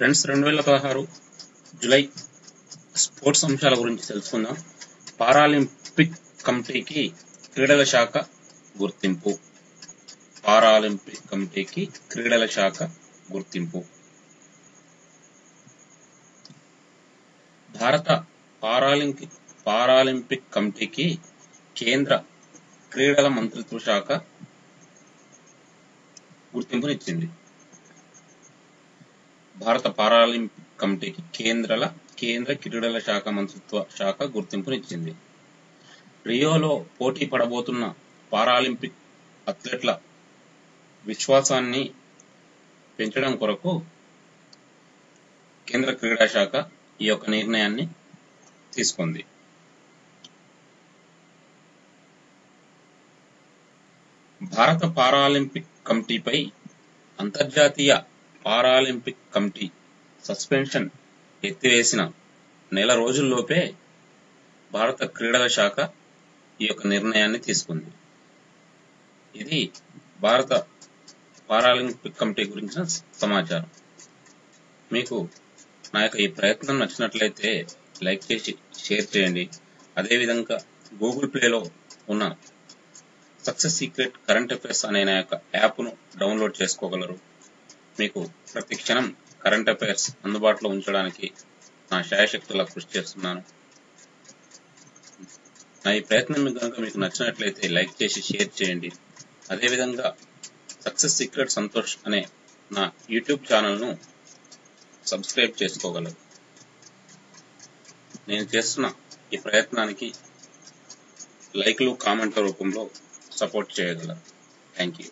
Friends రెండు వేల పదహారు జూలై స్పోర్ట్స్ అంశాల గురించి తెలుసుకుందాం. పారాలింపిక్ కమిటీకి క్రీడల శాఖ గుర్తింపు. పారాలింపిక్ కమిటీకి క్రీడల శాఖ గుర్తింపు. భారత పారాలింపిక్ పారాలింపిక్ కమిటీకి కేంద్ర క్రీడల మంత్రిత్వ శాఖ గుర్తింపునిచ్చింది. భారత పారాలింపిక్ కమిటీకి కేంద్రల కేంద్ర క్రీడల శాఖ మంత్రిత్వ శాఖ గుర్తింపునిచ్చింది రియోలో పోటీ పడబోతున్న పారాలింపిక్ అథ్లెట్ల విశ్వాసాన్ని పెంచడం కొరకు కేంద్ర క్రీడా శాఖ ఈ యొక్క నిర్ణయాన్ని తీసుకుంది. భారత పారాలింపిక్ కమిటీపై అంతర్జాతీయ పారాలింపిక్ కమిటీ సస్పెన్షన్ ఎత్తివేసిన నెల రోజుల్లోపే భారత క్రీడల శాఖ ఈ యొక్క నిర్ణయాన్ని తీసుకుంది. ఇది భారత పారాలింపిక్ కమిటీ గురించిన సమాచారం. మీకు నా యొక్క ఈ ప్రయత్నం నచ్చినట్లయితే లైక్ చేసి షేర్ చేయండి. అదేవిధంగా గూగుల్ ప్లేలో ఉన్న సక్సెస్ సీక్రెట్ కరెంట్ అఫైర్స్ అనే నా యొక్క యాప్ను డౌన్లోడ్ చేసుకోగలరు. మీకు ప్రతి క్షణం కరెంట్ అఫైర్స్ అందుబాటులో ఉంచడానికి నా శాయశక్తులా కృషి చేస్తున్నాను. నా ఈ ప్రయత్నం కనుక మీకు నచ్చినట్లయితే లైక్ చేసి షేర్ చేయండి. అదేవిధంగా సక్సెస్ సీక్రెట్ సంతోష్ అనే నా యూట్యూబ్ ఛానల్ను సబ్స్క్రైబ్ చేసుకోగలరు. నేను చేస్తున్న ఈ ప్రయత్నానికి లైక్లు కామెంట్ల రూపంలో సపోర్ట్ చేయగలరు. Thank you.